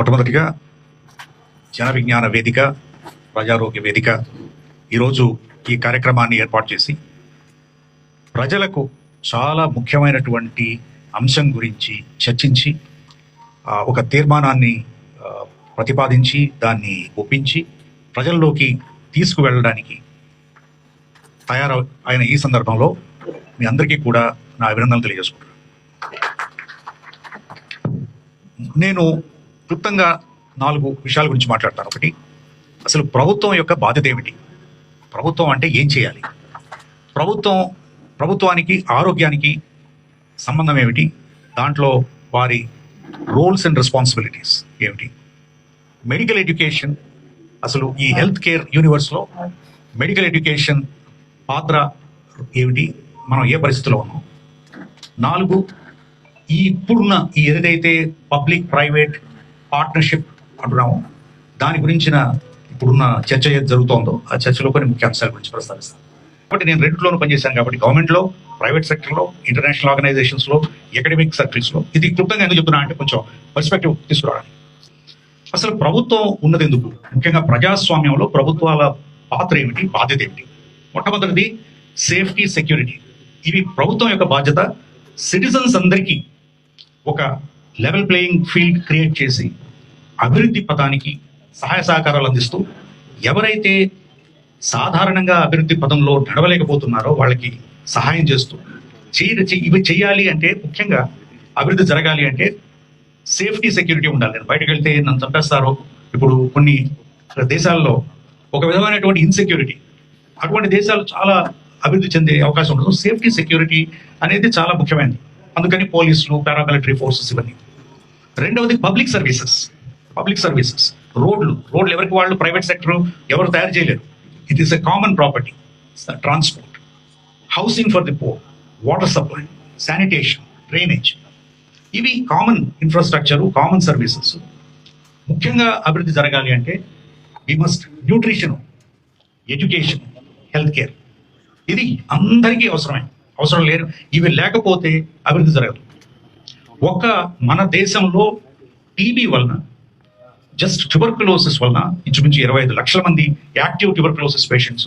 మొట్టమొదటిగా జన విజ్ఞాన వేదిక ప్రజారోగ్య వేదిక ఈరోజు ఈ కార్యక్రమాన్ని ఏర్పాటు చేసి ప్రజలకు చాలా ముఖ్యమైనటువంటి అంశం గురించి చర్చించి ఒక తీర్మానాన్ని ప్రతిపాదించి దాన్ని ఒప్పించి ప్రజల్లోకి తీసుకువెళ్ళడానికి తయారు అయిన ఈ సందర్భంలో మీ అందరికీ కూడా నా అభినందనలు తెలియజేసుకుంటున్నాను. నేను క్లుప్తంగా నాలుగు విషయాల గురించి మాట్లాడతాను. ఒకటి అసలు ప్రభుత్వం యొక్క బాధ్యత ఏమిటి? ప్రభుత్వం అంటే ఏం చేయాలి? ప్రభుత్వం ప్రభుత్వానికి ఆరోగ్యానికి సంబంధం ఏమిటి? దాంట్లో వారి రోల్స్ అండ్ రెస్పాన్సిబిలిటీస్ ఏమిటి? మెడికల్ ఎడ్యుకేషన్ అసలు ఈ హెల్త్ కేర్ యూనివర్స్లో మెడికల్ ఎడ్యుకేషన్ పాత్ర ఏమిటి? మనం ఏ పరిస్థితిలో ఉన్నాం? నాలుగు ఈ ఇప్పుడున్న ఈ ఏదైతే పబ్లిక్ ప్రైవేట్ పార్ట్నర్షిప్ అంటున్నాము దాని గురించిన ఇప్పుడున్న చర్చ ఏది జరుగుతోందో ఆ చర్చలో కొన్ని ముఖ్య అంశాల గురించి ప్రస్తావిస్తాను కాబట్టి నేను రెండులోనూ పనిచేశాను కాబట్టి గవర్నమెంట్లో ప్రైవేట్ సెక్టర్లో ఇంటర్నేషనల్ ఆర్గనైజేషన్స్లో ఎకడమిక్ సర్కిల్స్లో ఇది క్లుప్తంగా ఎందుకు చెప్తున్నా అంటే కొంచెం పర్స్పెక్టివ్ తీసుకురావడానికి. అసలు ప్రభుత్వం ఉన్నది ఎందుకు? ముఖ్యంగా ప్రజాస్వామ్యంలో ప్రభుత్వాల పాత్ర ఏమిటి? బాధ్యత ఏమిటి? మొట్టమొదటిది సేఫ్టీ సెక్యూరిటీ ఇవి ప్రభుత్వం యొక్క బాధ్యత. సిటిజన్స్ అందరికీ ఒక లెవెల్ ప్లేయింగ్ ఫీల్డ్ క్రియేట్ చేసి అభివృద్ధి పథానికి సహాయ సహకారాలు అందిస్తూ ఎవరైతే సాధారణంగా అభివృద్ధి పదంలో నడవలేకపోతున్నారో వాళ్ళకి సహాయం చేస్తూ చేయ ఇవి చేయాలి అంటే ముఖ్యంగా అభివృద్ధి జరగాలి అంటే సేఫ్టీ సెక్యూరిటీ ఉండాలి. నేను బయటకు వెళ్తే నన్ను చంపేస్తారు ఇప్పుడు కొన్ని దేశాల్లో ఒక విధమైనటువంటి ఇన్సెక్యూరిటీ అటువంటి దేశాలు చాలా అభివృద్ధి చెందే అవకాశం ఉండదు. సేఫ్టీ సెక్యూరిటీ అనేది చాలా ముఖ్యమైనది. అందుకని పోలీసులు పారామిలిటరీ ఫోర్సెస్ ఇవన్నీ రెండవది పబ్లిక్ సర్వీసెస్ పబ్లిక్ సర్వీసెస్ రోడ్లు. రోడ్లు ఎవరికి వాళ్ళు? ప్రైవేట్ సెక్టర్ ఎవరు తయారు చేయలేరు. It is a common property transport housing for the poor water supply sanitation drainage ఇవి కామన్ ఇన్ఫ్రాస్ట్రక్చర్ కామన్ సర్వీసెస్ ముఖ్యంగా అభివృద్ధి జరగాలి అంటే we must nutrition education health care ఇది అందరికీ అవసరమే. అవసరం లేరు ఇవి లేకపోతే అభివృద్ధి జరగదు. ఒక మన దేశంలో టీబీ వలన జస్ట్ ట్యూబర్కులోసిస్ వలన ఇంచుమించు ఇరవై ఐదు లక్షల మంది యాక్టివ్ ట్యూబర్కులోసిస్ పేషెంట్స్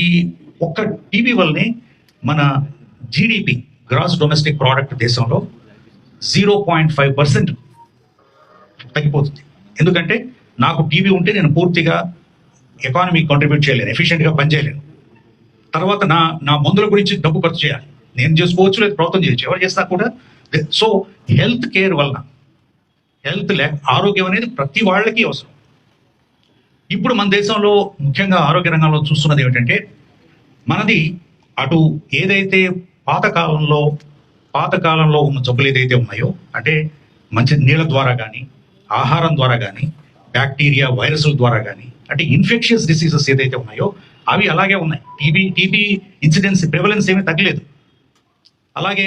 ఈ ఒక్క టీబీ వల్లనే మన జీడిపి గ్రాస్ డొమెస్టిక్ ప్రోడక్ట్ దేశంలో జీరో పాయింట్ ఫైవ్ పర్సెంట్ తగ్గిపోతుంది. ఎందుకంటే నాకు టీబీ ఉంటే నేను పూర్తిగా ఎకానమీ కాంట్రిబ్యూట్ చేయలేను ఎఫిషియెంట్గా పనిచేయలేను. తర్వాత నా నా మందుల గురించి డబ్బు ఖర్చు చేయాలి. నేను చేసుకోవచ్చు లేదు ప్రభుత్వం చేయొచ్చు ఎవరు చేసినా కూడా సో హెల్త్ కేర్ వలన హెల్త్ లే ఆరోగ్యం అనేది ప్రతి వాళ్ళకి అవసరం. ఇప్పుడు మన దేశంలో ముఖ్యంగా ఆరోగ్య రంగంలో చూస్తున్నది ఏమిటంటే మనది అటు ఏదైతే పాతకాలంలో పాతకాలంలో ఉన్న జబ్బులు ఏదైతే ఉన్నాయో అంటే మంచి నీళ్ళ ద్వారా కానీ ఆహారం ద్వారా కానీ బ్యాక్టీరియా వైరస్ల ద్వారా కానీ అంటే ఇన్ఫెక్షియస్ డిసీజెస్ ఏదైతే ఉన్నాయో అవి అలాగే ఉన్నాయి. టీబీ టీబీ ఇన్సిడెన్స్ ప్రివలెన్స్ ఏమీ తగ్గలేదు. అలాగే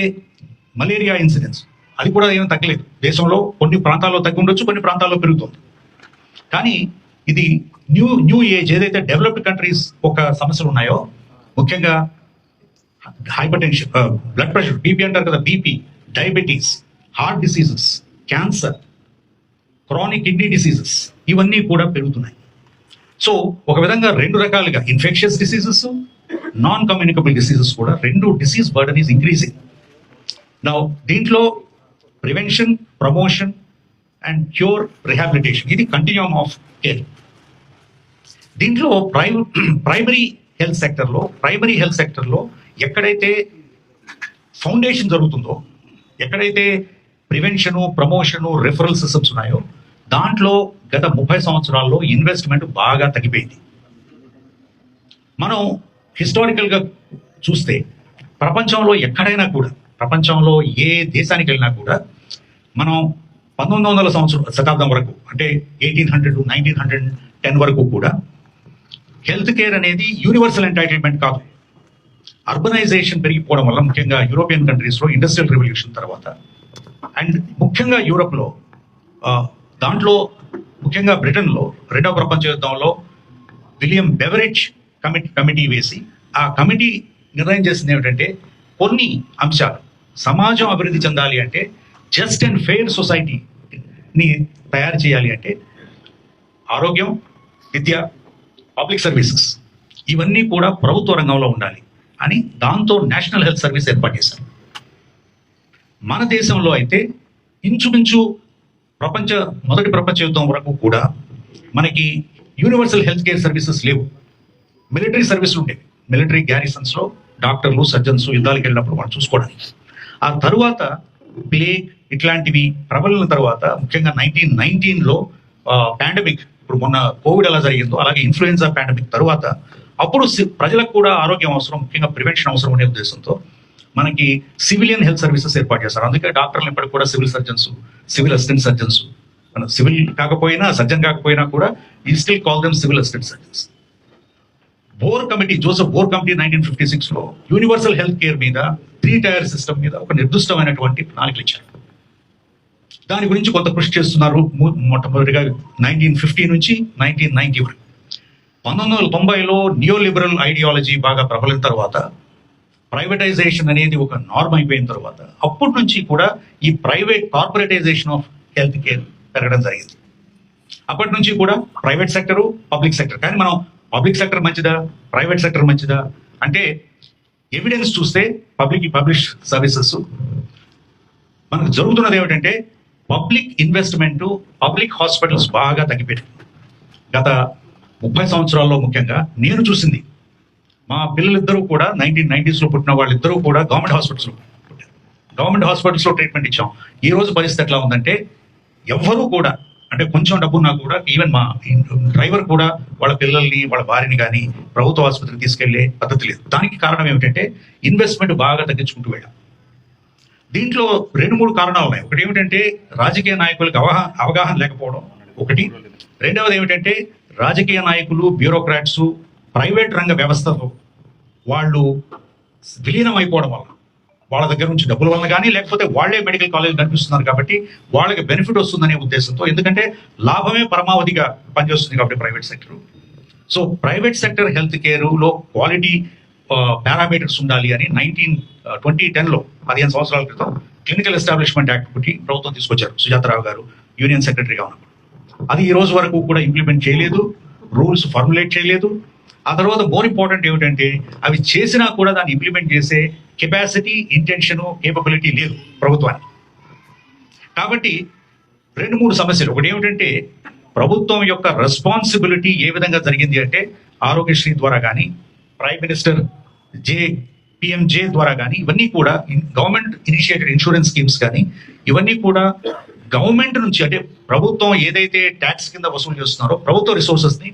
మలేరియా ఇన్సిడెన్స్ అది కూడా ఏమీ తగ్గలేదు. దేశంలో కొన్ని ప్రాంతాల్లో తగ్గి ఉండొచ్చు కొన్ని ప్రాంతాల్లో పెరుగుతుంది. కానీ ఇది న్యూ న్యూ ఏజ్ ఏదైతే డెవలప్డ్ కంట్రీస్ ఒక సమస్యలు ఉన్నాయో ముఖ్యంగా hypertension blood pressure BP అంటారు కదా BP diabetes heart diseases cancer chronic kidney diseases ఇవన్నీ కూడా పెరుగుతున్నాయి. సో ఒక విధంగా రెండు రకాలుగా infectious diseases non communicable diseases కూడా రెండు డిసీజ్ బర్డన్ ఈజ్ ఇంక్రీజింగ్ నా దీంట్లో prevention promotion and cure rehabilitation ఇది కంటిన్యూమ్ ఆఫ్ కేర్ దీంట్లో ప్రై ప్రైమరీ హెల్త్ సెక్టర్లో ప్రైమరీ హెల్త్ సెక్టర్లో ఎక్కడైతే ఫౌండేషన్ జరుగుతుందో ఎక్కడైతే ప్రివెన్షను ప్రమోషను రెఫరల్ సిస్టమ్స్ ఉన్నాయో దాంట్లో గత ముప్పై సంవత్సరాల్లో ఇన్వెస్ట్మెంట్ బాగా తగ్గిపోయింది. మనం హిస్టారికల్గా చూస్తే ప్రపంచంలో ఎక్కడైనా కూడా ప్రపంచంలో ఏ దేశానికి వెళ్ళినా కూడా మనం పంతొమ్మిది వందల సంవత్సరం శతాబ్దం వరకు అంటే eighteen hundred nineteen hundred ten వరకు కూడా హెల్త్ కేర్ అనేది యూనివర్సల్ ఎంటైటిల్మెంట్ కాదు. అర్బనైజేషన్ పెరిగిపోవడం వల్ల ముఖ్యంగా యూరోపియన్ కంట్రీస్లో ఇండస్ట్రియల్ రెవల్యూషన్ తర్వాత అండ్ ముఖ్యంగా యూరోప్లో దాంట్లో ముఖ్యంగా బ్రిటన్లో రెండవ ప్రపంచ యుద్ధంలో విలియం బెవరేజ్ కమిటీ కమిటీ వేసి ఆ కమిటీ నిర్ణయం చేసింది ఏమిటంటే కొన్ని అంశాలు సమాజం అభివృద్ధి చెందాలి అంటే జస్ట్ అండ్ ఫెయిర్ సొసైటీని తయారు చేయాలి అంటే ఆరోగ్యం విద్య పబ్లిక్ సర్వీసెస్ ఇవన్నీ కూడా ప్రభుత్వ రంగంలో ఉండాలి అని దాంతో నేషనల్ హెల్త్ సర్వీస్ ఏర్పాటు చేశారు. మన దేశంలో అయితే ఇంచుమించు ప్రపంచ మొదటి ప్రపంచ యుద్ధం వరకు కూడా మనకి యూనివర్సల్ హెల్త్ కేర్ సర్వీసెస్ లేవు. మిలిటరీ సర్వీస్ ఉండేది మిలిటరీ గ్యారిసన్స్లో డాక్టర్లు సర్జన్స్ యుద్ధాలకు వెళ్ళినప్పుడు మనం చూసుకోవడానికి. ఆ తరువాత ప్లేగ్ ఇట్లాంటివి ప్రబలిన తర్వాత ముఖ్యంగా నైన్టీన్ నైన్టీన్లో పాండమిక్ ఇప్పుడు మొన్న కోవిడ్ ఎలా జరిగిందో అలాగే ఇన్ఫ్లుయెన్జా పాండమిక్ తర్వాత అప్పుడు సి- ప్రజలకు కూడా ఆరోగ్యం అవసరం ముఖ్యంగా ప్రివెన్షన్ అవసరం అనే ఉద్దేశంతో మనకి సివిలియన్ హెల్త్ సర్వీసెస్ ఏర్పాటు చేస్తారు అందుకే డాక్టర్లు ఇప్పటికి కూడా civil surgeons civil assistant surgeons civil కాకపోయినా సర్జన్ కాకపోయినా కూడా ఈ still call them civil assistant surgeons Bhore committee Joseph Bhore committee nineteen fifty సిక్స్లో యూనివర్సల్ హెల్త్ కేర్ మీద త్రీ టైర్ సిస్టమ్ మీద ఒక నిర్దిష్టమైనటువంటి ప్రణాళికలు ఇచ్చారు. దాని గురించి కొంత కృషి చేస్తున్నారు మొట్టమొదటిగా నైన్టీన్ ఫిఫ్టీ నుంచి నైన్టీన్ నైన్టీ వరకు. పంతొమ్మిది వందల తొంభైలో నియో లిబరల్ ఐడియాలజీ బాగా ప్రబలిన తర్వాత ప్రైవేటైజేషన్ అనేది ఒక నార్మ్ అయిపోయిన తర్వాత అప్పటి నుంచి కూడా ఈ private corporatisation of health care పెరగడం జరిగింది. అప్పటి నుంచి కూడా ప్రైవేట్ సెక్టరు పబ్లిక్ సెక్టర్. కానీ మనం పబ్లిక్ సెక్టర్ మంచిదా? ప్రైవేట్ సెక్టర్ మంచిదా? అంటే ఎవిడెన్స్ చూస్తే పబ్లిక్ పబ్లిష్ సర్వీసెస్. మనకు జరుగుతున్నది ఏమిటంటే పబ్లిక్ ఇన్వెస్ట్మెంట్ పబ్లిక్ హాస్పిటల్స్ బాగా తగ్గిపోయాయి గత ముప్పై సంవత్సరాల్లో ముఖ్యంగా నేను చూసింది. మా పిల్లలిద్దరూ కూడా నైన్టీన్ నైన్టీస్లో పుట్టిన వాళ్ళిద్దరూ కూడా గవర్నమెంట్ హాస్పిటల్స్లో పుట్టారు. గవర్నమెంట్ హాస్పిటల్స్లో ట్రీట్మెంట్ ఇచ్చాం. ఈ రోజు పరిస్థితి ఎట్లా ఉందంటే ఎవ్వరూ కూడా అంటే కొంచెం డబ్బున్నా కూడా ఈవెన్ మా డ్రైవర్ కూడా వాళ్ళ పిల్లల్ని వాళ్ళ భార్యని కానీ ప్రభుత్వ ఆసుపత్రికి తీసుకెళ్ళే పద్ధతి లేదు. దానికి కారణం ఏమిటంటే ఇన్వెస్ట్మెంట్ బాగా తగ్గించుకుంటూ వెళ్ళాం. దీంట్లో రెండు మూడు కారణాలు ఉన్నాయి. ఒకటి ఏమిటంటే రాజకీయ నాయకులకు అవగాహన అవగాహన లేకపోవడం ఒకటి. రెండవది ఏమిటంటే రాజకీయ నాయకులు బ్యూరోక్రాట్స్ ప్రైవేట్ రంగ వ్యవస్థతో వాళ్ళు విలీనం అయిపోవడం వల్ల వాళ్ళ దగ్గర నుంచి డబ్బుల వల్ల కానీ లేకపోతే వాళ్ళే మెడికల్ కాలేజ్ నడిపిస్తున్నారు కాబట్టి వాళ్ళకి బెనిఫిట్ వస్తుందనే ఉద్దేశంతో ఎందుకంటే లాభమే పరమావధిగా పనిచేస్తుంది కాబట్టి private sector. So private sector health కేర్లో quality parameters ఉండాలి అని నైన్టీన్ ట్వంటీ టెన్లో పదిహేను సంవత్సరాల క్రితం క్లినికల్ ఎస్టాబ్లిష్మెంట్ యాక్ట్ ఒకటి ప్రభుత్వం తీసుకొచ్చారు. సుజాతారావు గారు యూనియన్ సెక్రటరీగా ఉన్నప్పుడు. అది ఈ రోజు వరకు కూడా ఇంప్లిమెంట్ చేయలేదు రూల్స్ ఫార్ములేట్ చేయలేదు ఆ తర్వాత మోర్ ఇంపార్టెంట్ ఏమిటంటే అవి చేసినా కూడా దాన్ని ఇంప్లిమెంట్ చేసే కెపాసిటీ ఇంటెన్షన్ కేపబిలిటీ లేదు ప్రభుత్వానికి. కాబట్టి రెండు మూడు సమస్యలు. ఒకటి ఏమిటంటే ప్రభుత్వం యొక్క రెస్పాన్సిబిలిటీ ఏ విధంగా జరిగింది అంటే ఆరోగ్యశ్రీ ద్వారా కానీ ప్రైమ్ మినిస్టర్ జే పిఎంజే ద్వారా కానీ ఇవన్నీ కూడా గవర్నమెంట్ ఇనిషియేటెడ్ ఇన్సూరెన్స్ స్కీమ్స్ కానీ ఇవన్నీ కూడా గవర్నమెంట్ నుంచి అంటే ప్రభుత్వం ఏదైతే ట్యాక్స్ కింద వసూలు చేస్తున్నారో ప్రభుత్వ రిసోర్సెస్ని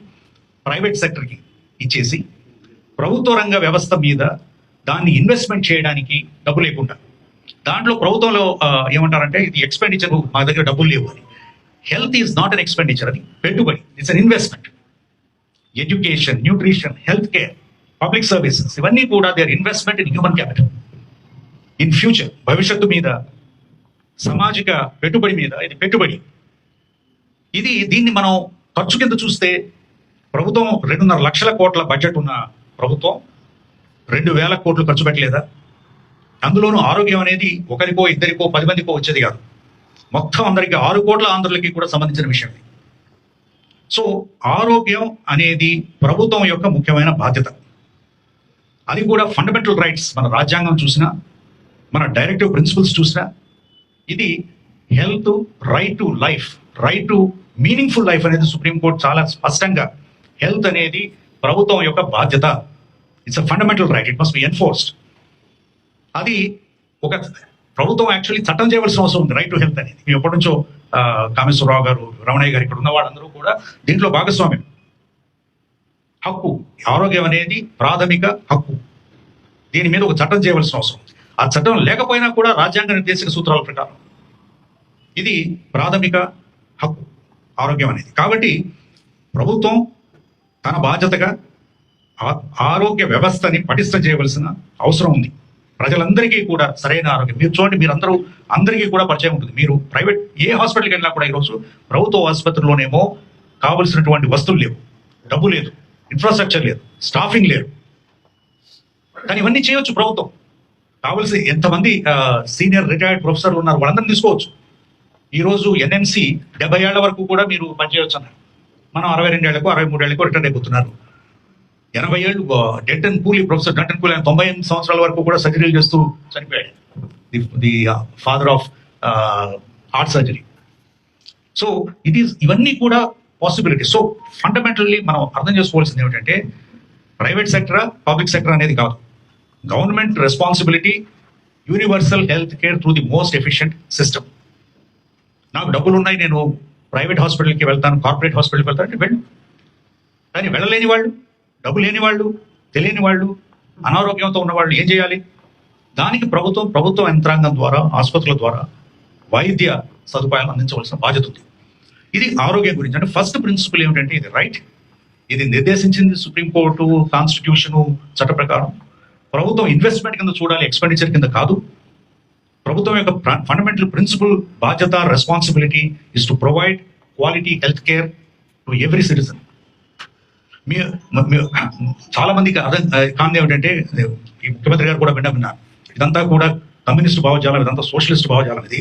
ప్రైవేట్ సెక్టర్కి ఇచ్చేసి ప్రభుత్వ రంగ వ్యవస్థ మీద దాన్ని ఇన్వెస్ట్మెంట్ చేయడానికి డబ్బు లేకుండా. దాంట్లో ప్రభుత్వంలో ఏమంటారంటే ఇది ఎక్స్పెండిచర్ మా దగ్గర డబ్బులు లేవు అని. Health is not an expenditure అది పెట్టుబడి. It's an investment education nutrition health care public services ఇవన్నీ కూడా there investment in human capital in future భవిష్యత్తు మీద సామాజిక పెట్టుబడి మీద ఇది పెట్టుబడి. ఇది దీన్ని మనం ఖర్చు కింద చూస్తే ప్రభుత్వం రెండున్నర లక్షల కోట్ల బడ్జెట్ ఉన్న ప్రభుత్వం రెండు వేల కోట్లు ఖర్చు పెట్టలేదా? అందులోనూ ఆరోగ్యం అనేది ఒకరికో ఇద్దరికో పది మందికో వచ్చేది కాదు. మొత్తం అందరికీ ఆరు కోట్ల ఆంధ్రులకి కూడా సంబంధించిన విషయం ఇది. సో ఆరోగ్యం అనేది ప్రభుత్వం యొక్క ముఖ్యమైన బాధ్యత. అది కూడా ఫండమెంటల్ రైట్స్ మన రాజ్యాంగం చూసినా మన డైరెక్టివ్ ప్రిన్సిపల్స్ చూసినా ఇది health right to life right to meaningful life అనేది సుప్రీంకోర్టు చాలా స్పష్టంగా హెల్త్ అనేది ప్రభుత్వం యొక్క బాధ్యత. It's a fundamental right it must be enforced అది ఒక ప్రభుత్వం యాక్చువల్లీ చట్టం చేయవలసిన అవసరం ఉంది. రైట్ టు హెల్త్ అనేది. మేము ఎప్పటి నుంచో కామేశ్వరరావు గారు రమణయ్య గారు ఇక్కడ ఉన్న వాళ్ళందరూ కూడా దీంట్లో భాగస్వామ్యం. హక్కు. ఆరోగ్యం అనేది ప్రాథమిక హక్కు. దీని మీద ఒక చట్టం చేయవలసిన అవసరం ఉంది. ఆ చట్టం లేకపోయినా కూడా రాజ్యాంగ నిర్దేశక సూత్రాల ప్రకారం. ఇది ప్రాథమిక హక్కు. ఆరోగ్యం అనేది. కాబట్టి ప్రభుత్వం తన బాధ్యతగా ఆ- ఆరోగ్య వ్యవస్థని పటిష్ట చేయవలసిన అవసరం ఉంది. ప్రజలందరికీ కూడా సరైన ఆరోగ్యం. మీరు చూడండి మీరు అందరూ అందరికీ కూడా పరిచయం ఉంటుంది. మీరు ప్రైవేట్ ఏ హాస్పిటల్కి వెళ్ళినా కూడా ఈరోజు ప్రభుత్వ ఆసుపత్రిలోనేమో కావలసినటువంటి వస్తువులు లేవు. డబ్బు లేదు. ఇన్ఫ్రాస్ట్రక్చర్ లేదు. స్టాఫింగ్ లేరు కానీ ఇవన్నీ చేయొచ్చు ప్రభుత్వం. కావలసి ఎంతమంది సీనియర్ రిటైర్డ్ ప్రొఫెసర్లు ఉన్నారు వాళ్ళందరినీ తీసుకోవచ్చు. ఈరోజు ఎన్ఎంసి డెబ్బై ఏళ్ళ వరకు కూడా మీరు పనిచేయవచ్చు అన్నారు. మనం అరవై రెండేళ్ళకు అరవై మూడేళ్ళకు రిటర్న్ అయిపోతున్నారు. ఎనభై ఏళ్ళు డెంటన్ కూలీ ప్రొఫెసర్ డెంటన్ కూలీ ఆయన తొంభై ఎనిమిది సంవత్సరాల వరకు కూడా సర్జరీలు చేస్తూ చనిపోయాడు. The the father of heart surgery so it is ఇవన్నీ కూడా పాసిబిలిటీ సో ఫండమెంటల్లీ మనం అర్థం చేసుకోవాల్సింది ఏమిటంటే ప్రైవేట్ సెక్టరా పబ్లిక్ సెక్టర్ అనేది కాదు. Government responsibility universal health care through the most efficient system నాకు డబ్బులు ఉన్నాయి నేను ప్రైవేట్ హాస్పిటల్కి వెళ్తాను కార్పొరేట్ హాస్పిటల్కి వెళ్తాను అంటే వెళ్ళు. కానీ వెళ్ళలేని వాళ్ళు డబ్బు లేని వాళ్ళు తెలియని వాళ్ళు అనారోగ్యంతో ఉన్న వాళ్ళు ఏం చేయాలి? దానికి ప్రభుత్వం ప్రభుత్వ యంత్రాంగం ద్వారా ఆసుపత్రుల ద్వారా వైద్య సదుపాయాలు అందించవలసిన బాధ్యత ఉంది. ఇది ఆరోగ్యం గురించి. అంటే ఫస్ట్ ప్రిన్సిపల్ ఏమిటంటే ఇది రైట్. ఇది నిర్దేశించింది సుప్రీంకోర్టు కాన్స్టిట్యూషను చట్ట ప్రకారం. ప్రభుత్వం ఇన్వెస్ట్మెంట్ కింద చూడాలి ఎక్స్పెండిచర్ కింద కాదు. ప్రభుత్వం యొక్క ఫండమెంటల్ ప్రిన్సిపల్ బాధ్యత responsibility is to provide quality health care to every citizen మీ చాలామందికి చాలా మందికి అర్థం కాంది ఏమిటంటే ఈ ముఖ్యమంత్రి గారు కూడా విన్న విన్నారు ఇదంతా కూడా కమ్యూనిస్ట్ భావజాలం ఇదంతా సోషలిస్ట్ భావజాలం ఇది.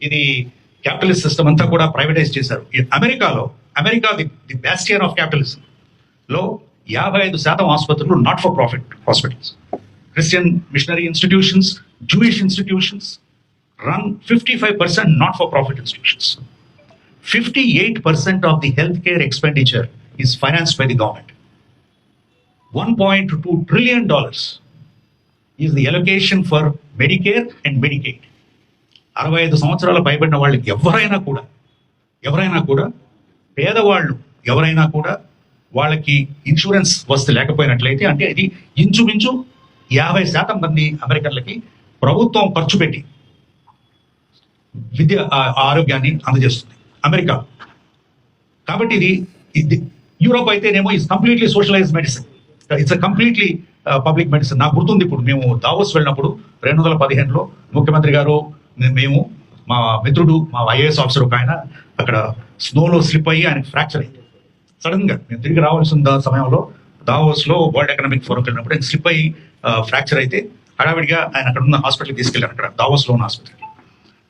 ఇది క్యాపిటలిస్ట్ సిస్టమ్ అంతా కూడా ప్రైవేటైజ్ చేశారు. అమెరికాలో America the the bastion of capitalism లో యాభై ఐదు శాతం ఆసుపత్రులు not for profit hospitals Christian missionary institutions Jewish institutions run 55% not for profit institutions. 58% of the healthcare expenditure is financed by the government. $1.2 trillion is the allocation for Medicare and Medicaid. అరవై ఐదు సంవత్సరాల పైబడిన వాళ్ళకి ఎవరైనా కూడా ఎవరైనా కూడా పేదవాళ్ళు ఎవరైనా కూడా వాళ్ళకి ఇన్సూరెన్స్ వస్తు లేకపోయినట్లయితే అంటే ఇది ఇంచుమించు యాభై శాతం మంది అమెరికన్లకి ప్రభుత్వం ఖర్చు పెట్టి విద్య ఆరోగ్యాన్ని అందజేస్తుంది. అమెరికా. కాబట్టి ఇది ఇది యూరోప్ అయితేనేమో it's completely socialise medicine. It's completely public medicine. నాకు గుర్తుంది ఇప్పుడు మేము దావోస్ వెళ్ళినప్పుడు రెండు వందల పదిహేనులో ముఖ్యమంత్రి గారు మేము మా మిత్రుడు మా ఐఏఎస్ ఆఫీసర్ ఒక ఆయన అక్కడ స్నోలో స్లిప్ అయ్యి ఆయనకి ఫ్రాక్చర్ అయింది సడన్గా మేము తిరిగి రావాల్సిన సమయంలో దావోస్లో వరల్డ్ ఎకనామిక్ ఫోరం వెళ్ళినప్పుడు ఆయన స్లిప్ అయ్యి ఫ్రాక్చర్ అయితే హడావిడిగా ఆయన అక్కడ ఉన్న హాస్పిటల్కి తీసుకెళ్ళారు. అక్కడ దావోస్లో ఉన్న హాస్పిటల్.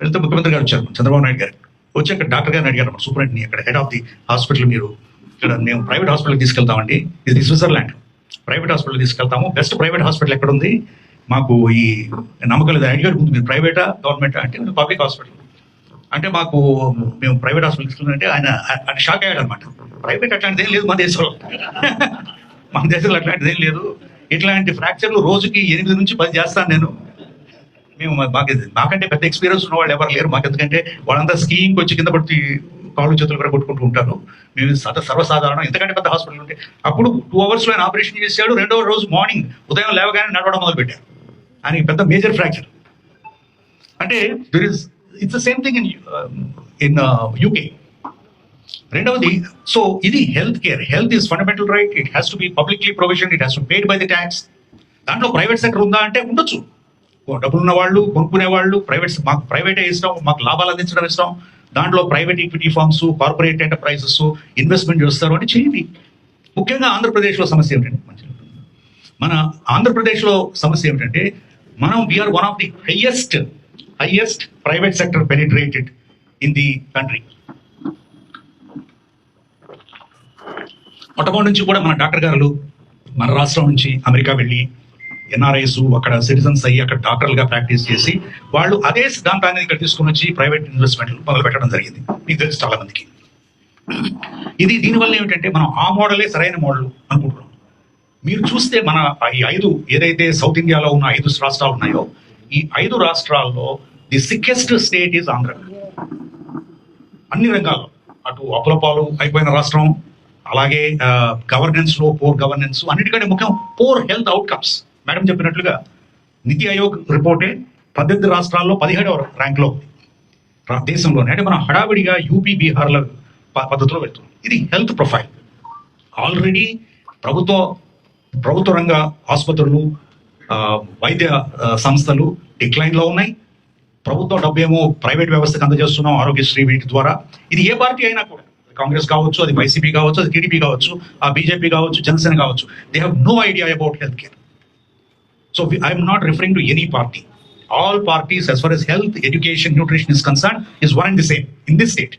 వెళ్తే ముఖ్యమంత్రి గారు వచ్చారు. చంద్రబాబు నాయుడు గారు వచ్చి అక్కడ డాక్టర్ గారిని అడిగారు. మన సూపరింటెండెంట్ అక్కడ హెడ్ ఆఫ్ ది హాస్పిటల్ మీరు ఇక్కడ మేము ప్రైవేట్ హాస్పిటల్కి తీసుకెళ్తామండి. ఇది స్విట్జర్లాండ్. ప్రైవేట్ హాస్పిటల్ తీసుకెళ్తాము. బెస్ట్ ప్రైవేట్ హాస్పిటల్ ఎక్కడ ఉంది మాకు ఈ నమ్మకం లేదు. అడిగారు ముందు మీరు ప్రైవేటా గవర్నమెంట్ అంటే పబ్లిక్ హాస్పిటల్. అంటే మాకు మేము ప్రైవేట్ హాస్పిటల్ తీసుకుంటే ఆయన ఆయన షాక్ అయ్యాడు అనమాట ప్రైవేట్ అట్లాంటిది ఏం లేదు మన దేశంలో. మన దేశంలో అట్లాంటిది ఏం లేదు. ఇట్లాంటి ఫ్రాక్చర్లు రోజుకి ఎనిమిది నుంచి పది చేస్తాను నేను. మేము మాకు మాకంటే పెద్ద ఎక్స్పీరియన్స్ ఉన్న వాళ్ళు ఎవరు లేరు. మాకు ఎందుకంటే వాళ్ళంతా స్కీయింగ్ వచ్చి కింద పడుతూ కాళ్ళు చేతులు కూడా కొట్టుకుంటూ ఉంటారు. మేము సత సర్వసాధారణం. ఎందుకంటే పెద్ద హాస్పిటల్ ఉంటే అప్పుడు టూ అవర్స్లో ఆయన ఆపరేషన్ చేశాడు. రెండవ రోజు మార్నింగ్ ఉదయం లేవగానే నడవడం మొదలు పెట్టారు ఆయనకి పెద్ద మేజర్ ఫ్రాక్చర్ అంటే there is it's the same thing in in UK రెండవది సో ఇది health care health is fundamental right it has to be publicly provision it has to paid by the tax దాంట్లో private sector ఉందా అంటే ఉండొచ్చు. డబ్బులు ఉన్న వాళ్ళు కొనుక్కునే వాళ్ళు ప్రైవేట్ మాకు ప్రైవేటే ఇష్టం మాకు లాభాలు అందించడం ఇష్టం దాంట్లో private equity firms corporate enterprises investment చేస్తారు అని చేయండి. ముఖ్యంగా ఆంధ్రప్రదేశ్లో సమస్య ఏమిటంటే మన ఆంధ్రప్రదేశ్లో సమస్య ఏమిటంటే మనం we're one of the highest highest private sector penetrated in the country మొట్టమొదటి నుంచి కూడా మన డాక్టర్ గారు మన రాష్ట్రం నుంచి అమెరికా వెళ్ళి ఎన్ఆర్ఐస్ అక్కడ సిటిజన్స్ అయ్యి అక్కడ డాక్టర్లుగా ప్రాక్టీస్ చేసి వాళ్ళు అదే సిద్ధాంతాన్ని ఇక్కడ తీసుకుని వచ్చి ప్రైవేట్ ఇన్వెస్ట్మెంట్లు మొదలు పెట్టడం జరిగింది. మీకు తెలుసు చాలా మందికి ఇది దీనివల్ల ఏమిటంటే మనం ఆ మోడలే సరైన మోడల్ అనుకుంటున్నాం. మీరు చూస్తే మన ఈ ఐదు ఏదైతే సౌత్ ఇండియాలో ఉన్న ఐదు రాష్ట్రాలు ఉన్నాయో ఈ ఐదు రాష్ట్రాల్లో the sickest state is Andhra. అన్ని రంగాల్లో. అటు అప్పులపాలు అయిపోయిన రాష్ట్రం అలాగే గవర్నెన్స్లో పోర్ గవర్నెన్స్ అన్నిటికంటే ముఖ్యం పోర్ హెల్త్ అవుట్కమ్స్ మేడం చెప్పినట్లుగా నీతి ఆయోగ్ రిపోర్టే పద్దెనిమిది రాష్ట్రాల్లో పదిహేడవ ర్యాంక్లో ఉంది. దేశంలోనే. అంటే మనం హడావిడిగా యూపీ బీహార్ల ప- పద్ధతిలో వెళ్తున్నాం. ఇది హెల్త్ ప్రొఫైల్ ఆల్రెడీ ప్రభుత్వ ప్రభుత్వ రంగ ఆసుపత్రులు వైద్య సంస్థలు డిక్లైన్లో ఉన్నాయి. ప్రభుత్వ డబ్బు ఏమో ప్రైవేట్ వ్యవస్థకు అందజేస్తున్నాం ఆరోగ్యశ్రీ వీటి ద్వారా. ఇది ఏ పార్టీ అయినా కూడా కాంగ్రెస్ కావచ్చు అది వైసీపీ కావచ్చు అది టీడీపీ కావచ్చు ఆ బీజేపీ కావచ్చు జనసేన కావచ్చు they have no idea about health care so I'm not referring to any party all parties as far as health, education, nutrition is concerned is one and the same in this state.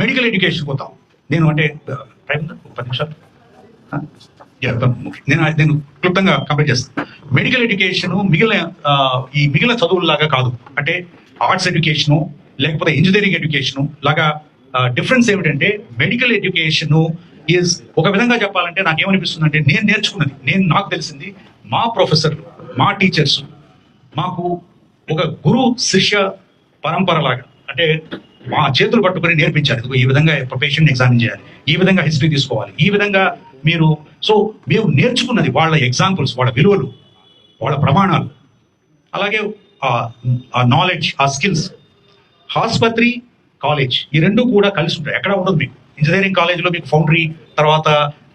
Medical education పోతాం. నేను అంటే time పది నిమిషాలు నేను నేను క్లుప్తంగా complete చేస్తాను medical education మిగిలిన ఈ మిగిలిన చదువుల్లాగా కాదు. అంటే ఆర్ట్స్ ఎడ్యుకేషను లేకపోతే ఇంజనీరింగ్ ఎడ్యుకేషను లాగా డిఫరెన్స్ ఏమిటంటే మెడికల్ ఎడ్యుకేషన్ ఈజ్ ఒక విధంగా చెప్పాలంటే నాకేమనిపిస్తుంది అంటే నేను నేర్చుకున్నది నేను నాకు తెలిసింది మా ప్రొఫెసర్లు మా టీచర్స్ మాకు ఒక గురు శిష్య పరంపరలాగా అంటే మా చేతులు పట్టుకొని నేర్పించారు. ఇదిగో ఈ విధంగా ప్రొఫెషన్ ఎగ్జామిన్ చేయాలి ఈ విధంగా హిస్టరీ తీసుకోవాలి ఈ విధంగా మీరు సో మేము నేర్చుకున్నది వాళ్ళ ఎగ్జాంపుల్స్ వాళ్ళ విలువలు వాళ్ళ ప్రమాణాలు. అలాగే ఆ నాలెడ్జ్ ఆ స్కిల్స్ ఆసుపత్రి కాలేజ్. ఈ రెండు కూడా కలిసి ఉంటాయి ఎక్కడ ఉండదు మీకు. ఇంజనీరింగ్ కాలేజ్లో మీకు ఫౌండరీ తర్వాత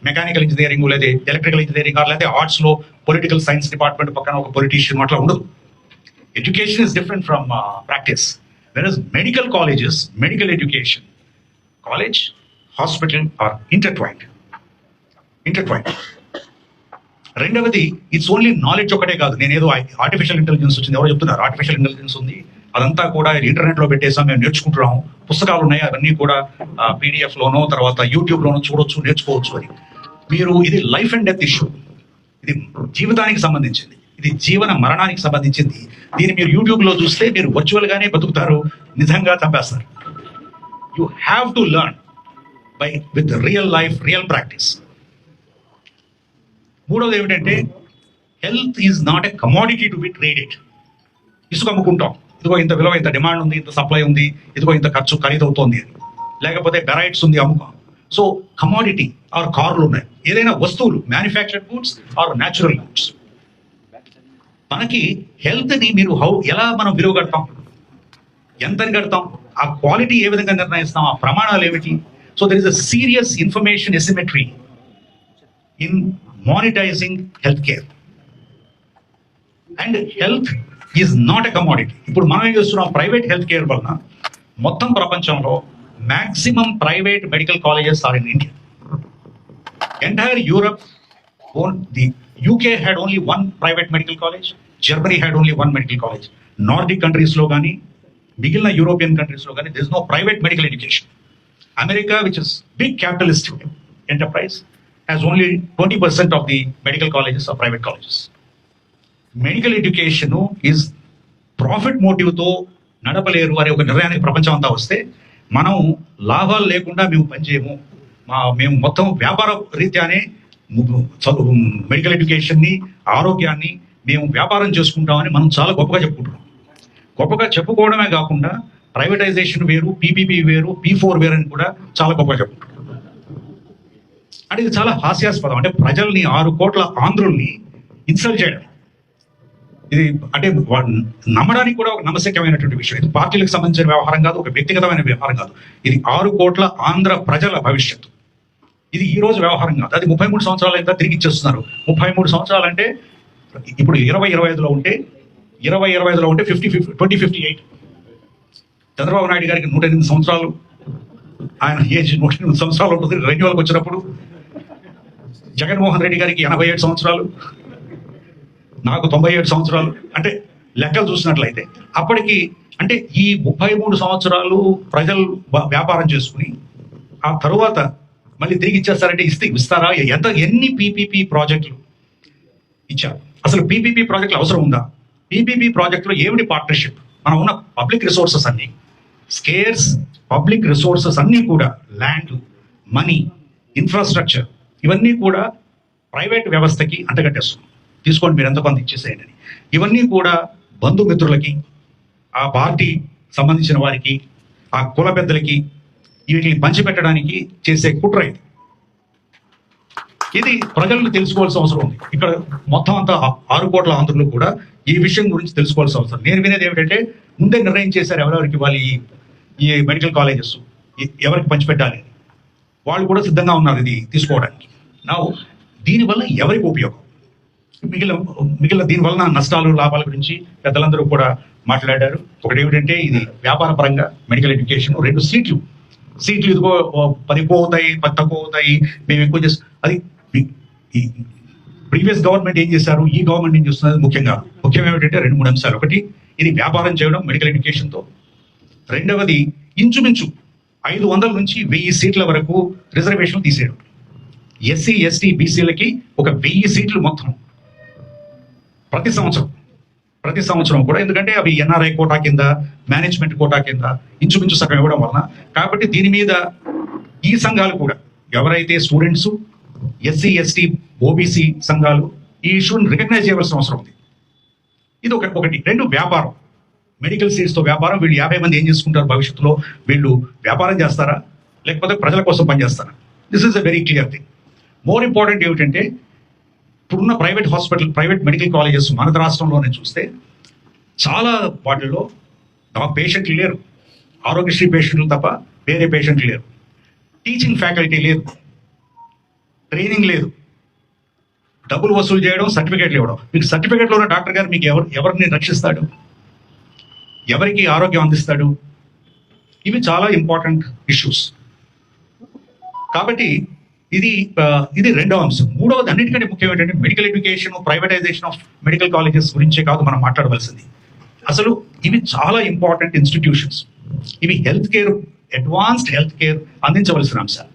మెకానికల్ ఇంజనీరింగ్ లేదా ఎలక్ట్రికల్ ఇంజనీరింగ్ లేదా ఆర్ట్స్లో పొలిటికల్ సైన్స్ డిపార్ట్మెంట్ పక్కన ఒక పొలిటీషియన్ అట్లా ఉండదు. Education is different from practice there is medical colleges medical education college hospital are intertwined intertwined రెండవది ఇట్స్ ఓన్లీ నాలెడ్జ్ ఒకటే కాదు. నేను ఆర్టిఫిషియల్ ఇంటెలిజెన్స్ వచ్చింది. ఎవరో చెప్తున్నారు ఆర్టిఫిషియల్ ఇంటెలిజెన్స్ ఉంది. అదంతా కూడా ఇంటర్నెట్లో పెట్టేసాం మేము నేర్చుకుంటున్నాము. పుస్తకాలు ఉన్నాయి అవన్నీ కూడా పీడిఎఫ్ లోనో తర్వాత యూట్యూబ్ లోనో చూడొచ్చు నేర్చుకోవచ్చు అని. మీరు ఇది లైఫ్ అండ్ డెత్ ఇష్యూ ఇది జీవితానికి సంబంధించింది. ఇది జీవన మరణానికి సంబంధించింది. దీన్ని మీరు యూట్యూబ్లో చూస్తే మీరు వర్చువల్ గానే బతుకుతారు నిజంగా చంపేస్తారు. You have to learn by with real life real practice మూడవది ఏమిటంటే health is not a commodity to be traded ఇసుక అమ్ముకుంటాం. ఇదిగో ఇంత విలువ ఇంత డిమాండ్ ఉంది ఇంత సప్లై ఉంది ఇదిగో ఇంత ఖర్చు ఖరీదవుతోంది అని. లేకపోతే వెరైట్స్ ఉంది అమ్ముకో. సో కమాడిటీ ఆర్ కార్లు ఉన్నాయి. ఏదైనా వస్తువులు manufactured goods are natural goods మనకి హెల్త్ని మీరు హౌ ఎలా మనం విలువ కడతాం? ఎంతని కడతాం? ఆ క్వాలిటీ ఏ విధంగా నిర్ణయిస్తాం? ఆ ప్రమాణాలు ఏమిటి? So there is a serious information asymmetry in monetising health care and health is not a commodity ఇప్పుడు మనం ఏం చేస్తున్నాం? ప్రైవేట్ హెల్త్ కేర్ వలన మొత్తం ప్రపంచంలో maximum private medical colleges are in India. Entire Europe the UK had only one private medical college Germany had only one medical college Nordic కంట్రీస్లో కానీ మిగిలిన యూరోపియన్ కంట్రీస్లో కానీ this no private medical education America which is big capitalist enterprise has only twenty percent of the medical colleges are private colleges medical education is profit మోటివ్తో నడపలేరు అనే ఒక నిర్ణయానికి ప్రపంచం అంతా వస్తే మనం లాభాలు లేకుండా మేము పనిచేయము మా మేము మొత్తం వ్యాపార రీత్యానే చదువు మెడికల్ ఎడ్యుకేషన్ని ఆరోగ్యాన్ని మేము వ్యాపారం చేసుకుంటామని మనం చాలా గొప్పగా చెప్పుకుంటున్నాం. గొప్పగా చెప్పుకోవడమే కాకుండా ప్రైవేటైజేషన్ వేరు పీపీపీ వేరు పీ ఫోర్ వేరు అని కూడా చాలా గొప్పగా చెప్పుకుంటున్నాం. అంటే ఇది చాలా హాస్యాస్పదం. అంటే ప్రజల్ని ఆరు కోట్ల ఆంధ్రుల్ని ఇన్సల్ట్ చేయడం. ఇది అంటే నమ్మడానికి కూడా ఒక నమ్మశక్యమైనటువంటి విషయం. ఇది పార్టీలకు సంబంధించిన వ్యవహారం కాదు ఒక వ్యక్తిగతమైన వ్యవహారం కాదు. ఇది ఆరు కోట్ల ఆంధ్ర ప్రజల భవిష్యత్తు. ఇది ఈ రోజు వ్యవహారం కాదు. అది ముప్పై మూడు సంవత్సరాలు అయితే తిరిగి ఇచ్చేస్తున్నారు. ముప్పై మూడు సంవత్సరాలు అంటే ఇప్పుడు ఇరవై ఇరవై ఐదులో ఉంటే ఇరవై ఇరవై ఐదులో ఉంటే fifty fifty twenty fifty eight Chandrababu Naidu గారికి నూట ఎనిమిది సంవత్సరాలు. ఆయన ఏజ్ నూట ఎనిమిది సంవత్సరాలు ఉంటుంది. రెన్యువల్కి వచ్చినప్పుడు జగన్మోహన్ రెడ్డి గారికి ఎనభై ఏడు సంవత్సరాలు. నాకు తొంభై ఏడు సంవత్సరాలు అంటే లెక్కలు చూసినట్లయితే అప్పటికి అంటే ఈ ముప్పై మూడు సంవత్సరాలు ప్రజలు వ్యాపారం చేసుకుని ఆ తరువాత మళ్ళీ తిరిగి ఇచ్చేస్తారంటే ఇస్తే ఇస్తారా? ఎంత ఎన్ని పీపీపీ ప్రాజెక్టులు ఇచ్చారు? అసలు పీపీపీ ప్రాజెక్టులు అవసరం ఉందా? పీపీపీ ప్రాజెక్టులో ఏమిటి పార్ట్నర్షిప్? మనం ఉన్న పబ్లిక్ రిసోర్సెస్ అన్ని స్కేర్స్ పబ్లిక్ రిసోర్సెస్ అన్నీ కూడా ల్యాండ్ మనీ ఇన్ఫ్రాస్ట్రక్చర్ ఇవన్నీ కూడా ప్రైవేట్ వ్యవస్థకి అంటగట్టేస్తుంది తీసుకోండి మీరు ఎంత కొంత ఇచ్చేసేయండి అని. ఇవన్నీ కూడా బంధుమిత్రులకి ఆ పార్టీ సంబంధించిన వారికి ఆ కుల పెద్దలకి వీటిని పంచిపెట్టడానికి చేసే కుట్ర ఇది. ఇది ప్రజలకు తెలుసుకోవాల్సిన అవసరం ఉంది. ఇక్కడ మొత్తం అంతా ఆరు కోట్ల ఆంధ్రులు కూడా ఈ విషయం గురించి తెలుసుకోవాల్సిన అవసరం. నేను వినేది ఏమిటంటే ముందే నిర్ణయం చేశారు ఎవరెవరికి వాళ్ళు ఈ- ఈ మెడికల్ కాలేజెస్ ఎవరికి పంచిపెట్టాలి వాళ్ళు కూడా సిద్ధంగా ఉన్నారు ఇది తీసుకోవడానికి. నా దీనివల్ల ఎవరికి ఉపయోగం? మిగిలిన మిగిలిన దీనివలన నష్టాలు లాభాల గురించి పెద్దలందరూ కూడా మాట్లాడారు. ఒకటి ఏమిటంటే ఇది వ్యాపార పరంగా మెడికల్ ఎడ్యుకేషన్ రెండు సీట్లు. సీట్లు ఇదిగో పది ఎక్కువ అవుతాయి పది తక్కువ అవుతాయి మేము ఎక్కువ చేస్తాం అది ప్రీవియస్ గవర్నమెంట్ ఏం చేశారు? ఈ గవర్నమెంట్ ఏం చేస్తున్నది ముఖ్యంగా? ముఖ్యం ముఖ్యం ఏమిటంటే రెండు మూడు అంశాలు. ఒకటి ఇది వ్యాపారం చేయడం మెడికల్ ఎడ్యుకేషన్తో రెండవది ఇంచుమించు ఐదు వందల నుంచి వెయ్యి సీట్ల వరకు రిజర్వేషన్లు తీసేయడం. ఎస్సీ ఎస్టీ బీసీలకి ఒక వెయ్యి సీట్లు మొత్తం. ప్రతి సంవత్సరం ప్రతి సంవత్సరం కూడా. ఎందుకంటే అవి ఎన్ఆర్ఐ కోటా కింద మేనేజ్మెంట్ కోటా కింద ఇంచుమించు సగం ఇవ్వడం వలన. కాబట్టి దీని మీద ఈ సంఘాలు కూడా ఎవరైతే స్టూడెంట్స్ ఎస్సీ ఎస్టీ ఓబీసీ సంఘాలు ఈ ఇష్యూని రికగ్నైజ్ చేయవలసిన అవసరం ఉంది. ఇది ఒక ఒకటి. రెండు వ్యాపారం. మెడికల్ సీట్స్తో వ్యాపారం. వీళ్ళు యాభై మంది ఏం చేసుకుంటారు భవిష్యత్తులో? వీళ్ళు వ్యాపారం చేస్తారా? లేకపోతే ప్రజల కోసం పనిచేస్తారా? This is a very clear thing more important ఏమిటంటే ఇప్పుడున్న private hospital private medical colleges మన రాష్ట్రంలోనే చూస్తే చాలా వాటిల్లో తమ పేషెంట్లు లేరు. ఆరోగ్యశ్రీ పేషెంట్లు తప్ప వేరే పేషెంట్లు లేరు. టీచింగ్ ఫ్యాకల్టీ లేదు. ట్రైనింగ్ లేదు. డబ్బులు వసూలు చేయడం సర్టిఫికేట్లు ఇవ్వడం. మీకు సర్టిఫికేట్లో ఉన్న డాక్టర్ గారు మీకు ఎవరు ఎవరిని రక్షిస్తాడు? ఎవరికి ఆరోగ్యం అందిస్తాడు? ఇవి చాలా ఇంపార్టెంట్ ఇష్యూస్ కాబట్టి ఇది ఇది రెండో అంశం. మూడవది అన్నిటికంటే ముఖ్యం ఏంటంటే medical education privatisation of medical colleges గురించే కాదు మనం మాట్లాడవలసింది. అసలు ఇవి చాలా ఇంపార్టెంట్ ఇన్స్టిట్యూషన్స్ ఇవి health care advanced health care అందించవలసిన అంశాలు.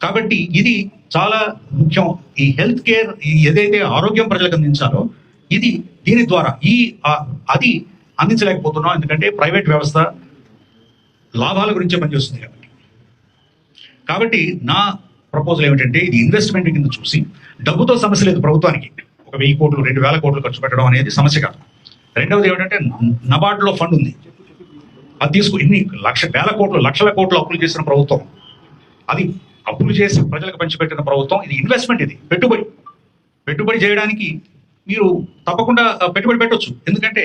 కాబట్టి ఇది చాలా ముఖ్యం. ఈ హెల్త్ కేర్ ఈ ఏదైతే ఆరోగ్యం ప్రజలకు అందించాలో ఇది దీని ద్వారా ఈ అది అందించలేకపోతున్నాం. ఎందుకంటే ప్రైవేట్ వ్యవస్థ లాభాల గురించే పనిచేస్తుంది కాబట్టి. కాబట్టి నా ప్రపోజల్ ఏమిటంటే ఇది ఇన్వెస్ట్మెంట్ కింద చూసి డబ్బుతో సమస్య లేదు ప్రభుత్వానికి. ఒక వెయ్యి కోట్లు రెండు వేల కోట్లు ఖర్చు పెట్టడం అనేది సమస్య కాదు. రెండవది ఏమిటంటే నబార్డులో ఫండ్ ఉంది. అది తీసుకు ఇన్ని లక్ష వేల కోట్లు లక్షల కోట్లు అప్పులు చేసిన ప్రభుత్వం. అది అప్పులు చేసి ప్రజలకు పంచిపెట్టిన ప్రభుత్వం. ఇది ఇన్వెస్ట్మెంట్ ఇది పెట్టుబడి. పెట్టుబడి చేయడానికి మీరు తప్పకుండా పెట్టుబడి పెట్టవచ్చు ఎందుకంటే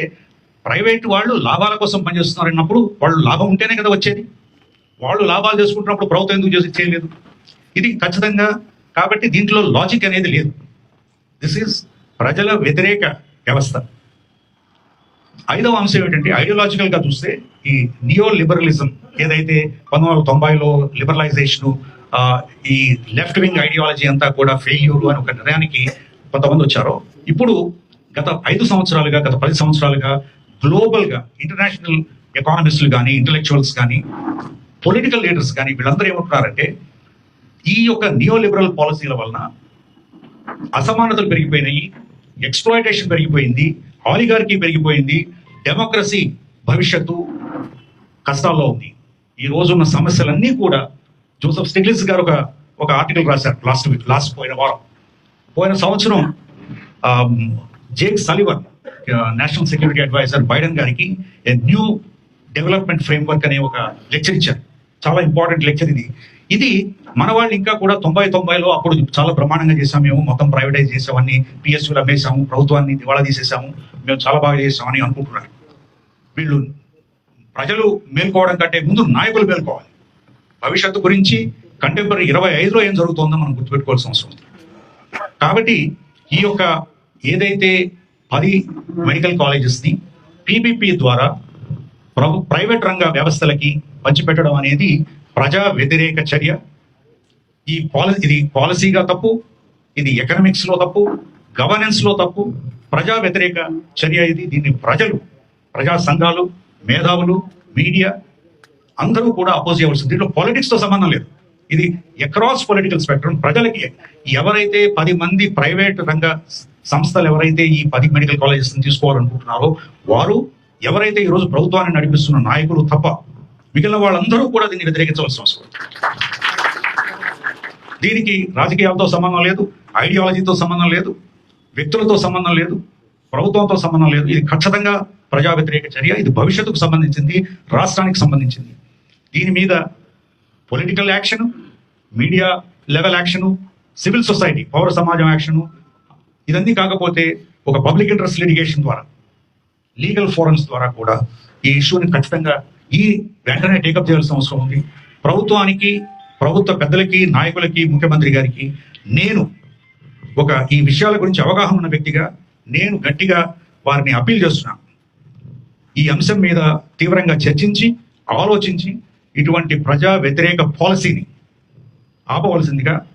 ప్రైవేట్ వాళ్ళు లాభాల కోసం పనిచేస్తున్నారు అన్నప్పుడు వాళ్ళు లాభం ఉంటేనే కదా వచ్చేది. వాళ్ళు లాభాలు చేసుకుంటున్నప్పుడు ప్రభుత్వం ఎందుకు చేసి చేయలేదు ఇది ఖచ్చితంగా కాబట్టి దీంట్లో లాజిక్ అనేది లేదు. దిస్ ఈజ్ ప్రజల వ్యతిరేక వ్యవస్థ. ఐదవ అంశం ఏంటంటే ఐడియాలజికల్గా చూస్తే ఈ నియో లిబరలిజం ఏదైతే పంతొమ్మిది వందల తొంభైలో లిబరలైజేషన్ ఈ లెఫ్ట్ వింగ్ ఐడియాలజీ అంతా కూడా ఫెయిల్యూర్ అని ఒక నిర్ణయానికి కొంతమంది వచ్చారో ఇప్పుడు గత ఐదు సంవత్సరాలుగా గత పది సంవత్సరాలుగా గ్లోబల్గా ఇంటర్నేషనల్ ఎకానమిస్టులు కానీ ఇంటలెక్చువల్స్ కానీ పొలిటికల్ లీడర్స్ కానీ వీళ్ళందరూ ఏమంటున్నారంటే ఈ యొక్క నియో లిబరల్ పాలసీల వలన అసమానతలు పెరిగిపోయినాయి ఎక్స్ప్లాయిటేషన్ పెరిగిపోయింది ఆలిగార్కీ పెరిగిపోయింది డెమోక్రసీ భవిష్యత్తు కష్టాల్లో ఉంది. ఈ రోజున్న సమస్యలన్నీ కూడా జోసఫ్ స్టిగ్లిస్ గారు ఒక ఒక ఆర్టికల్ రాశారు లాస్ట్ వీక్ లాస్ట్ పోయిన వారం. పోయిన సంవత్సరం Jake Sullivan national security adviser Biden గారికి న్యూ డెవలప్మెంట్ ఫ్రేమ్వర్క్ అనే ఒక లెక్చర్ ఇచ్చారు. చాలా ఇంపార్టెంట్ లెక్చర్ ఇది. ఇది మన వాళ్ళు ఇంకా కూడా తొంభై తొంభైలో అప్పుడు చాలా బ్రహ్మాండంగా చేసాం మేము మొత్తం ప్రైవేటైజ్ చేసామని పిఎస్యూలు అమ్మేసాము ప్రభుత్వాన్ని దివాళా తీసేసాము మేము చాలా బాగా చేసామని అనుకుంటున్నారు. వీళ్ళు ప్రజలు మేల్కోవడం కంటే ముందు నాయకులు మేల్కోవాలి. భవిష్యత్తు గురించి కంటెంపరీ ఇరవై ఐదులో ఏం జరుగుతుందో మనం గుర్తుపెట్టుకోవాల్సిన అవసరం ఉంది. కాబట్టి ఈ యొక్క ఏదైతే పది మెడికల్ కాలేజెస్ని పీపీపీ ద్వారా ప్రభు ప్రైవేట్ రంగ వ్యవస్థలకి పంచిపెట్టడం అనేది ప్రజా వ్యతిరేక చర్య. ఈ పాలసీ ఇది పాలసీగా తప్పు ఇది ఎకనామిక్స్లో తప్పు గవర్నెన్స్లో తప్పు ప్రజా వ్యతిరేక చర్య ఇది. దీన్ని ప్రజలు ప్రజా సంఘాలు మేధావులు మీడియా అందరూ కూడా అపోజ్ చేయవలసింది. దీంట్లో పాలిటిక్స్తో సంబంధం లేదు. ఇది అక్రాస్ పొలిటికల్ స్పెక్ట్రమ్ ప్రజలకి ఎవరైతే పది మంది ప్రైవేట్ రంగ సంస్థలు ఎవరైతే ఈ పది మెడికల్ కాలేజెస్ తీసుకోవాలనుకుంటున్నారో వారు ఎవరైతే ఈరోజు ప్రభుత్వాన్ని నడిపిస్తున్న నాయకులు తప్ప మిగిలిన వాళ్ళందరూ కూడా దీన్ని వ్యతిరేకించవలసిన అవసరం దీనికి రాజకీయాలతో సంబంధం లేదు ఐడియాలజీతో సంబంధం లేదు వ్యక్తులతో సంబంధం లేదు ప్రభుత్వంతో సంబంధం లేదు. ఇది ఖచ్చితంగా ప్రజా వ్యతిరేక చర్య. ఇది భవిష్యత్తుకు సంబంధించింది రాష్ట్రానికి సంబంధించింది. దీని మీద political action media level action civil society పౌర సమాజం యాక్షను ఇదన్నీ కాకపోతే ఒక పబ్లిక్ ఇంట్రెస్ట్ లిటిగేషన్ ద్వారా లీగల్ ఫోరమ్స్ ద్వారా కూడా ఈ ఇష్యూని ఖచ్చితంగా ఈ వెంటనే టేకప్ చేయాల్సిన అవసరం ఉంది. ప్రభుత్వానికి ప్రభుత్వ పెద్దలకి నాయకులకి ముఖ్యమంత్రి గారికి నేను ఒక ఈ విషయాల గురించి అవగాహన ఉన్న వ్యక్తిగా నేను గట్టిగా వారిని అప్పీల్ చేస్తున్నాను ఈ అంశం మీద తీవ్రంగా చర్చించి ఆలోచించి ఇటువంటి ప్రజా వ్యతిరేక పాలసీని ఆపవలసిందిగా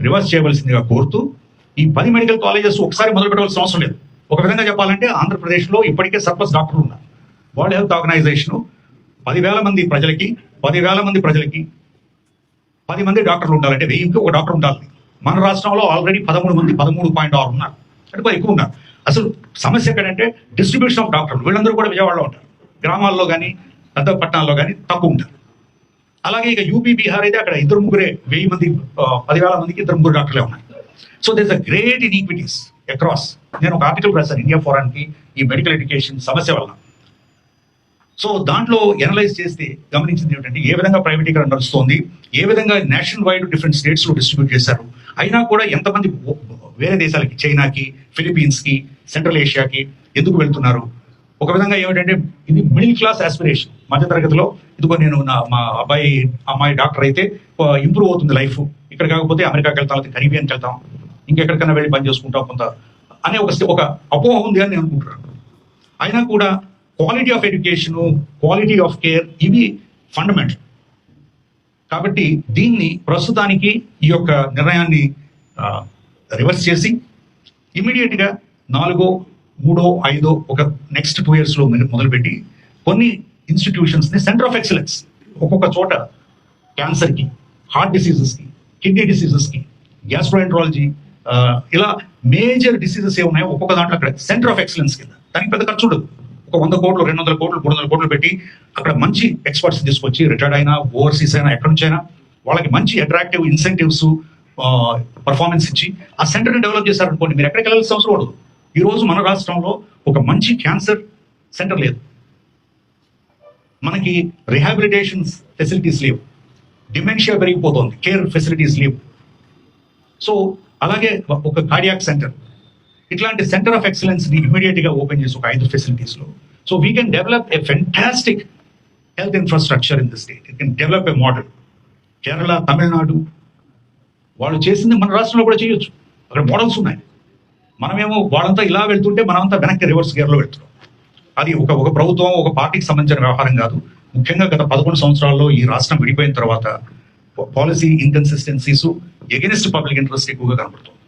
రివర్స్ చేయవలసిందిగా కోరుతూ ఈ పది మెడికల్ కాలేజెస్ ఒకసారి మొదలు పెట్టవలసిన అవసరం లేదు. ఒక విధంగా చెప్పాలంటే ఆంధ్రప్రదేశ్లో ఇప్పటికే సర్ప్లస్ డాక్టర్లు ఉన్నారు. వరల్డ్ హెల్త్ ఆర్గనైజేషన్ పదివేల మంది ప్రజలకి పదివేల మంది ప్రజలకి పది మంది డాక్టర్లు ఉండాలంటే వెయ్యికి ఒక డాక్టర్ ఉండాలి. మన రాష్ట్రంలో ఆల్రెడీ పదమూడు మంది పదమూడు పాయింట్ ఆరు ఉన్నారు. అంటే ఎక్కువ ఉన్నారు. అసలు సమస్య ఎక్కడంటే డిస్ట్రిబ్యూషన్ ఆఫ్ డాక్టర్లు వీళ్ళందరూ కూడా విజయవాడలో ఉంటారు. గ్రామాల్లో కానీ పెద్ద పట్టణాల్లో కానీ తక్కువ ఉంటారు. అలాగే ఇక యూపీ బీహార్ అయితే అక్కడ ఇద్దరు ముగ్గురే వెయ్యి మంది పదివేల మందికి ఇద్దరు ముగ్గురు డాక్టర్లే ఉన్నారు. So there's a great inequities across నేను ఒక ఆర్టికల్ రాశాను ఇండియా ఫోరానికి ఈ మెడికల్ ఎడ్యుకేషన్ సమస్య వల్ల సో దాంట్లో ఎనలైజ్ చేస్తే గమనించింది ఏంటంటే ఏ విధంగా ప్రైవేటీకరణ నడుస్తోంది ఏ విధంగా నేషనల్ వైడ్ డిఫరెంట్ స్టేట్స్లో డిస్ట్రిబ్యూట్ చేశారు అయినా కూడా ఎంతమంది వేరే దేశాలకి చైనాకి ఫిలిపీన్స్కి సెంట్రల్ ఏషియాకి ఎందుకు వెళ్తున్నారు? ఒక విధంగా ఏమిటంటే ఇది మిడిల్ క్లాస్ ఆస్పిరేషన్ మధ్య తరగతిలో ఇదిగో నేను నా మా అబ్బాయి అమ్మాయి డాక్టర్ అయితే ఇంప్రూవ్ అవుతుంది లైఫ్ ఇక్కడ కాకపోతే అమెరికాకి వెళ్తాం లేకపోతే కరీబియన్కి వెళ్తాం ఇంకెక్కడికైనా వెళ్ళి పని చేసుకుంటాం కొంత అనే ఒక ఒక అపోహ ఉంది అని నేను అనుకుంటున్నాను. అయినా కూడా quality of education quality of care ఇవి ఫండమెంటల్ కాబట్టి దీన్ని ప్రస్తుతానికి ఈ యొక్క నిర్ణయాన్ని రివర్స్ చేసి ఇమీడియట్గా నాలుగో మూడో ఐదో ఒక నెక్స్ట్ టూ ఇయర్స్లో మొదలుపెట్టి కొన్ని ఇన్స్టిట్యూషన్స్ని సెంటర్ ఆఫ్ ఎక్సలెన్స్ ఒక్కొక్క చోట క్యాన్సర్కి హార్ట్ డిసీజెస్కి కిడ్నీ డిసీజెస్కి గ్యాస్ట్రోఎంట్రాలజీ ఇలా మేజర్ డిసీజెస్ ఏ ఉన్నాయో ఒక్కొక్క దాంట్లో అక్కడ సెంటర్ ఆఫ్ ఎక్సలెన్స్ కింద. దానికి పెద్ద ఖర్చు ఉండదు. ఒక వంద కోట్లు రెండు వందల కోట్లు మూడు వందల కోట్లు పెట్టి అక్కడ మంచి ఎక్స్పర్ట్స్ తీసుకొచ్చి రిటైర్డ్ అయినా ఓవర్సీస్ అయినా ఎక్కడి నుంచి అయినా వాళ్ళకి మంచి అట్రాక్టివ్ ఇన్సెంటివ్స్ పర్ఫార్మెన్స్ ఇచ్చి ఆ సెంటర్ని డెవలప్ చేశారనుకోండి మీరు ఎక్కడికి వెళ్ళాల్సిన అవసరం ఉండదు. ఈ రోజు మన రాష్ట్రంలో ఒక మంచి క్యాన్సర్ సెంటర్ లేదు. మనకి రిహాబిలిటేషన్ ఫెసిలిటీస్ లేవు. డిమెన్షియా పెరిగిపోతుంది. కేర్ ఫెసిలిటీస్ లేవు. సో అలాగే ఒక కార్డియాక్ సెంటర్ ఇట్లాంటి సెంటర్ ఆఫ్ ఎక్సలెన్స్ని ఇమీడియట్గా ఓపెన్ చేసి ఒక ఐదు ఫెసిలిటీస్లో. So we can develop a fantastic health infrastructure in the state it can develop a model Kerala Tamil Nadu వాళ్ళు చేసింది మన రాష్ట్రంలో కూడా చేయొచ్చు. అక్కడ మోడల్స్ ఉన్నాయి. మనమేమో వాళ్ళంతా ఇలా వెళ్తుంటే మనమంతా వెనక్కి రివర్స్ గేర్లో వెళ్తున్నాం. అది ఒక ఒక ప్రభుత్వం ఒక పార్టీకి సంబంధించిన వ్యవహారం కాదు. ముఖ్యంగా గత పదకొండు సంవత్సరాల్లో ఈ రాష్ట్రం విడిపోయిన తర్వాత policy inconsistencies against public interest ఎక్కువగా కనబడుతుంది.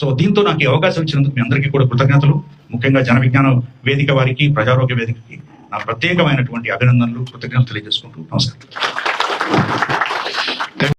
సో దీంతో నాకు ఈ అవకాశం ఇచ్చినందుకు మీ అందరికీ కూడా కృతజ్ఞతలు. ముఖ్యంగా జన విజ్ఞాన వేదిక వారికి ప్రజారోగ్య వేదికకి నా ప్రత్యేకమైనటువంటి అభినందనలు కృతజ్ఞతలు తెలియజేసుకుంటూ నమస్కారం.